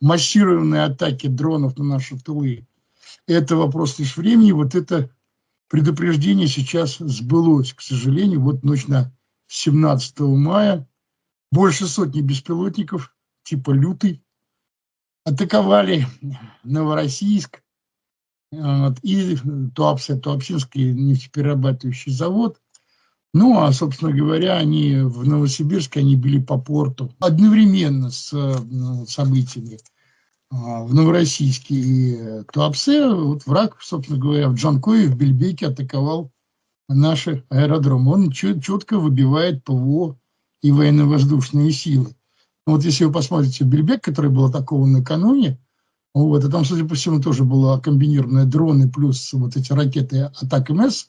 массированные атаки дронов на наши тылы. Это вопрос лишь времени. Вот это предупреждение сейчас сбылось, к сожалению. Вот ночь на 17 мая больше сотни беспилотников типа «Лютый» атаковали Новороссийск и Туапсе, Туапсинский нефтеперерабатывающий завод. Ну, а, собственно говоря, они в Новосибирске, они били по порту одновременно с ну, событиями а, в Новороссийске и Туапсе. Вот враг, собственно говоря, в Джанкое, в Бельбеке атаковал наши аэродромы. Он четко выбивает ПВО и военно-воздушные силы. Вот если вы посмотрите Бельбек, который был атакован накануне, вот, и там, судя по всему, тоже было комбинированные дроны плюс вот эти ракеты Атак МС э,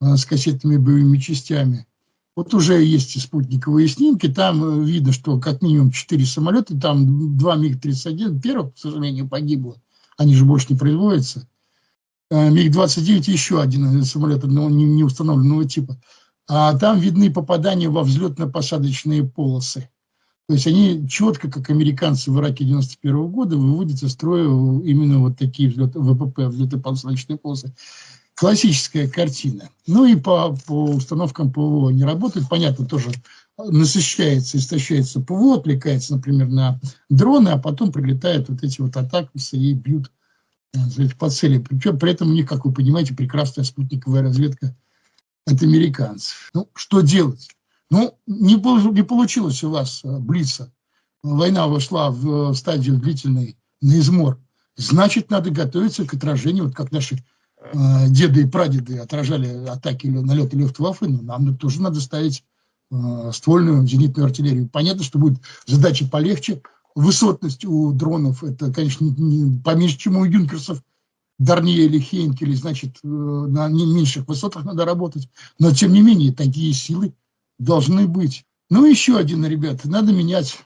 с кассетными боевыми частями. Вот уже есть и спутниковые снимки, там э, видно, что как минимум 4 самолета, там 2 МиГ-31, первых, к сожалению, погибло, они же больше не производятся. Э, МиГ-29 еще один самолет одного неустановленного типа. А там видны попадания во взлетно-посадочные полосы. То есть они четко, как американцы в Ираке 91 -го года, выводят из строя именно вот такие взлеты, ВПП, взлеты-посадочные полосы. Классическая картина. Ну и по, по установкам ПВО не работает. Понятно, тоже насыщается, истощается ПВО, отвлекается, например, на дроны, а потом прилетают вот эти вот атаки и бьют по цели. Причем при этом у них, как вы понимаете, прекрасная спутниковая разведка от американцев. Ну, что делать? Ну, не, не получилось у вас э, блица. Война вошла в э, стадию длительной на измор. Значит, надо готовиться к отражению, вот как наши э, деды и прадеды отражали атаки или налеты Люфтваффе, но нам тоже надо ставить э, ствольную зенитную артиллерию. Понятно, что будет задача полегче. Высотность у дронов, это, конечно, не, поменьше, чем у юнкерсов, Дарнье или Хейнкеле, значит, э, на меньших высотах надо работать. Но, тем не менее, такие силы должны быть. Ну, еще один, ребята, надо менять,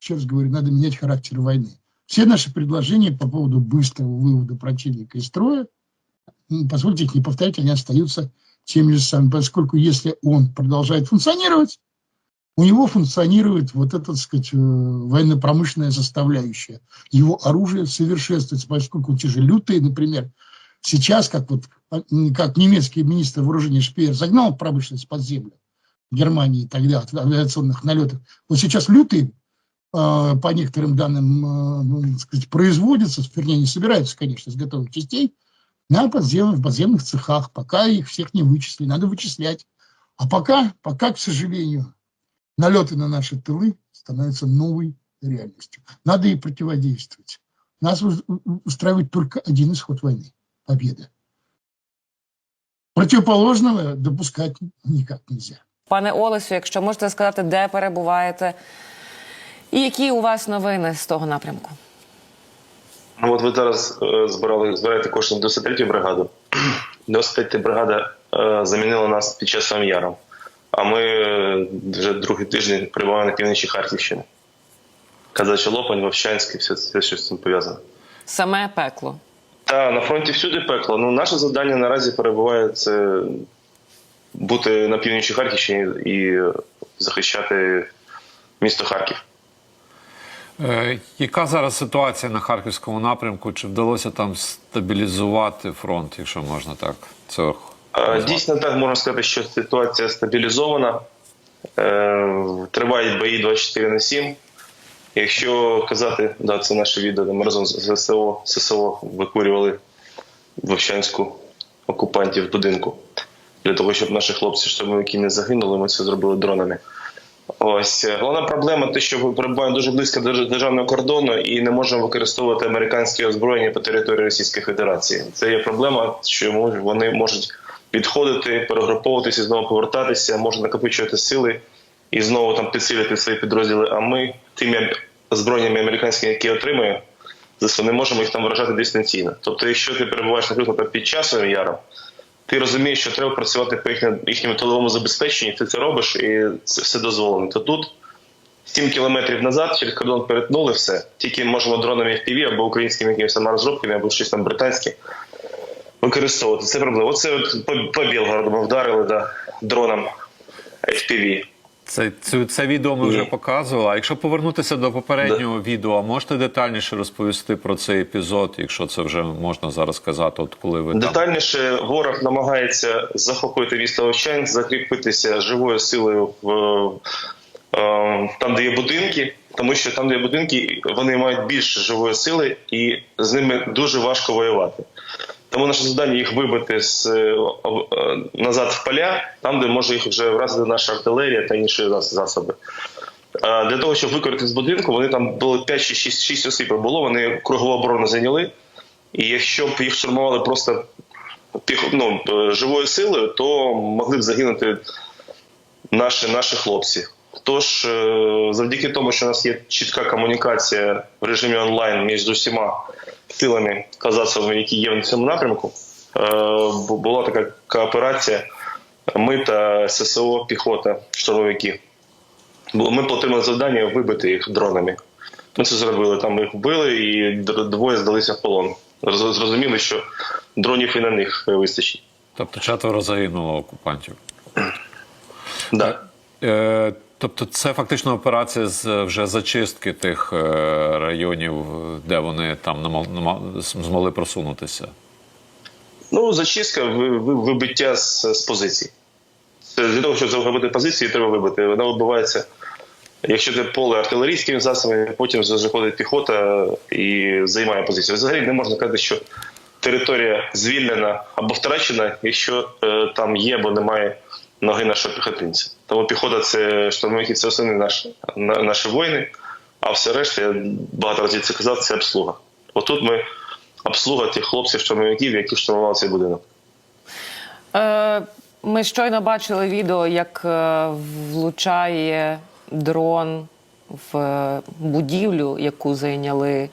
еще раз говорю, надо менять характер войны. Все наши предложения по поводу быстрого вывода противника из строя, позвольте их не повторять, они остаются теми же самыми, поскольку если он продолжает функционировать, у него функционирует вот эта, так сказать, э, военно-промышленная составляющая. Его оружие совершенствуется, поскольку те же лютые, например, сейчас, как вот как немецкий министр вооружения Шпеер загнал промышленность под землю, Германии тогда от авиационных налетов. Вот сейчас лютые, э, по некоторым данным, э, ну, сказать, производятся, вернее, не собираются, конечно, из готовых частей, на подземных, в подземных цехах, пока их всех не вычислили, надо вычислять. А пока, пока, к сожалению, налеты на наши тылы становятся новой реальностью. Надо и противодействовать. Нас устраивает только один исход войны – победа. Противоположного допускать никак нельзя. Пане Олесю, якщо можете сказати, де перебуваєте, і які у вас новини з того напрямку? Ну, от ви зараз е, збирали збираєте кошти на 93-ю бригаду. 93 бригада е, замінила нас під час Яром. А ми е, вже другий тиждень перебуваємо на півночі Харківщини. Казача Лопань, Вовчанський, все, все що з цим пов'язано. Саме пекло. Так, на фронті всюди пекло. Ну, наше завдання наразі перебуває це бути на північі Харківщині і захищати місто Харків. Е, яка зараз ситуація на харківському напрямку? Чи вдалося там стабілізувати фронт, якщо можна так? Це е, дійсно так можна сказати, що ситуація стабілізована. Е, тривають бої 24 на 7. Якщо казати, да, це наше відео, де ми разом з ССО, ССО викурювали Вовчанську окупантів будинку для того, щоб наші хлопці, штурмовики не загинули, ми це зробили дронами. Ось головна проблема, те, що ми перебуваємо дуже близько до державного кордону і не можемо використовувати американське озброєння по території Російської Федерації. Це є проблема, що вони можуть підходити, перегруповуватися, знову повертатися, можуть накопичувати сили і знову там підсилити свої підрозділи. А ми тими збройнями американськими, які отримуємо, не можемо їх там вражати дистанційно. Тобто, якщо ти перебуваєш наприклад під часом яром, ти розумієш, що треба працювати по їхньому, їхньому тиловому забезпеченні, ти це робиш і це все дозволено. То тут 7 кілометрів назад через кордон перетнули все. Тільки можемо дронами FPV або українськими якимись розробками, або щось там британське використовувати. Це проблема. Оце от по, по Білгороду вдарили да, дроном FPV. Це, це, це відео ми вже показували. А якщо повернутися до попереднього відео, можете детальніше розповісти про цей епізод, якщо це вже можна зараз сказати, от коли ви там. Детальніше ворог намагається захопити місто Овчань, закріпитися живою силою в е, там, де є будинки, тому що там, де є будинки, вони мають більше живої сили, і з ними дуже важко воювати. Тому наше завдання їх вибити з е, е, назад в поля, там, де може їх вже вразити наша артилерія та інші засоби. Е, Для того, щоб викорити з будинку, вони там було 5 чи 6, 6 осіб було, вони кругову оборону зайняли. І якщо б їх штурмували просто ну, живою силою, то могли б загинути наші, наші хлопці. Тож, е, завдяки тому, що у нас є чітка комунікація в режимі онлайн між усіма силами казацами, які є на цьому напрямку, е, була така кооперація. Ми та ССО, піхота, штурмовики. Ми отримали завдання вибити їх дронами. Ми це зробили. Там їх вбили і двоє здалися в полон. Зрозуміли, що дронів і на них вистачить. Тобто четверо загинуло окупантів. Да. Е, тобто, це фактично операція з вже зачистки тих е, районів, де вони там змогли просунутися. Ну, зачистка, ви- ви- вибиття з, з позицій. Для того, щоб захопити позиції, треба вибити. Вона вибивається, якщо це поле артилерійськими засобами, потім заходить піхота і займає позицію. Взагалі не можна казати, що територія звільнена або втрачена, якщо е, там є або немає ноги нашого піхотинця. Тому піхота це штурмовики, це основні наші, наші воїни, а все решта, я багато разів це казав, це обслуга. Отут ми обслуга тих хлопців, штурмовиків, які штурмували цей будинок. Е, ми щойно бачили відео, як е, влучає дрон в е, будівлю, яку зайняли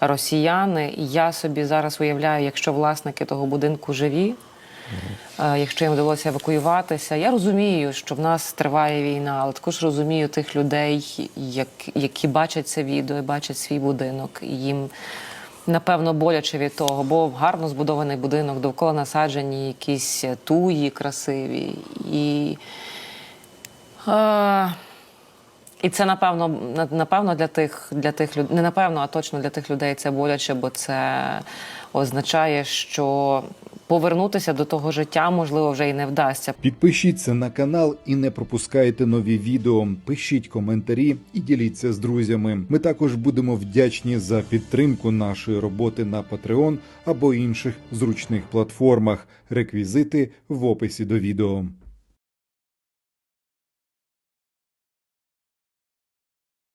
росіяни. Я собі зараз уявляю, якщо власники того будинку живі, якщо їм вдалося евакуюватися. Я розумію, що в нас триває війна, але також розумію тих людей, як, які бачать це відео і бачать свій будинок. І їм напевно боляче від того, бо гарно збудований будинок, довкола насаджені якісь туї красиві. І, е, і це напевно, напевно для тих, для тих людей, не напевно, а точно для тих людей це боляче, бо це означає, що повернутися до того життя можливо вже і не вдасться. Підпишіться на канал і не пропускайте нові відео. Пишіть коментарі і діліться з друзями. Ми також будемо вдячні за підтримку нашої роботи на Patreon або інших зручних платформах. Реквізити в описі до відео.